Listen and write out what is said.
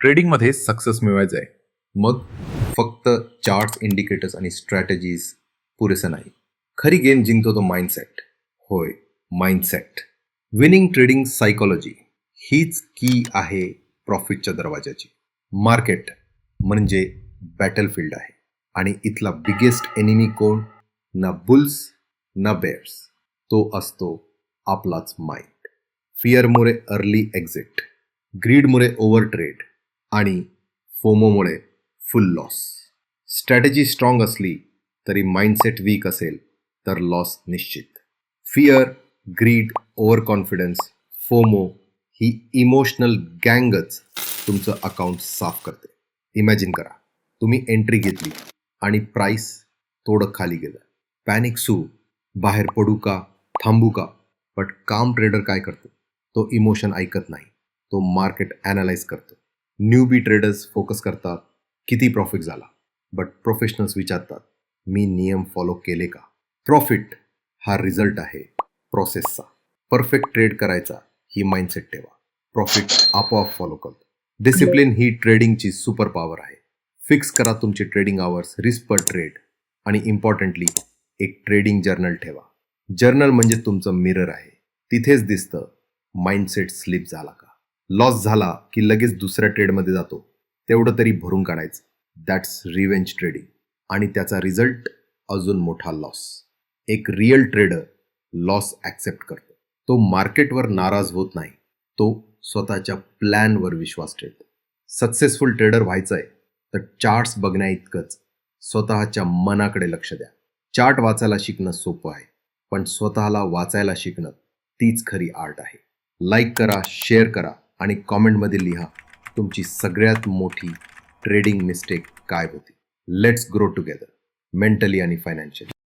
ट्रेडिंगमध्ये सक्सेस मिळवायचं आहे. मग फक्त चार्ट्स इंडिकेटर्स आणि स्ट्रॅटेजीज पुरेसं नाही. खरी गेम जिंकतो तो माइंडसेट होय माइंडसेट विनिंग ट्रेडिंग सायकोलॉजी हीच की आहे प्रॉफिटच्या दरवाजाची मार्केट म्हणजे बॅटलफील्ड आहे. आणि इथला बिगेस्ट एनिमी कोण? ना बुल्स ना बेअर्स तो असतो आपलाच माइंड फिअरमुळे अर्ली एक्झिट ग्रीडमुळे ओव्हर ट्रेड आणि फोमोमुळे फुल लॉस. स्ट्रॅटेजी स्ट्रॉंग असली तरी माइंडसेट वीक असेल तर लॉस निश्चित. Fear greed over confidence FOMO ही इमोशनल गँगच तुमचं अकाउंट साफ करते. इमॅजिन करा तुम्ही एंट्री घेतली आणि प्राईस थोडं खाली गेलं. पॅनिक सू बाहेर पडू का थांबू का बट काम ट्रेडर काय करतो? तो इमोशन ऐकत नाही तो मार्केट ॲनालाइज करतो. न्यूबी ट्रेडर्स फोकस करतात किती प्रॉफिट झाला. बट प्रोफेशनल्स विचारतात मी नियम फॉलो केले का? प्रॉफिट हा रिझल्ट आहे प्रोसेसचा परफेक्ट ट्रेड करायचा ही माइंडसेट ठेवा. प्रॉफिट आपोआप फॉलो करतो डिसिप्लिन ही ट्रेडिंगची सुपर पॉवर आहे. फिक्स करा तुमचे trading hours risk per trade आणि इम्पॉर्टंटली एक ट्रेडिंग जर्नल ठेवा. जर्नल म्हणजे तुमचं मिरर आहे. तिथेच दिसतं माइंडसेट स्लिप झाला का? लॉस झाला की लगेच दुसऱ्या ट्रेडमध्ये जातो. तेवढं तरी भरून काढायचं. दॅट्स रिव्हेंज ट्रेडिंग आणि त्याचा रिझल्ट अजून मोठा लॉस एक रिअल ट्रेडर लॉस ॲक्सेप्ट करतो. तो मार्केटवर नाराज होत नाही. तो स्वतःच्या प्लॅनवर विश्वास ठेवतो. सक्सेसफुल ट्रेडर व्हायचं आहे तर चार्ट्स बघण्या इतकंच स्वतःच्या मनाकडे लक्ष द्या. चार्ट वाचायला शिकणं सोपं आहे पण स्वतःला वाचायला शिकणं तीच खरी आर्ट आहे. लाईक करा शेअर करा. आणि कॉमेंटमध्ये लिहा तुमची सगळ्यात मोठी ट्रेडिंग मिस्टेक काय होती? लेट्स ग्रो टुगेदर मेंटली आणि फायनान्शियली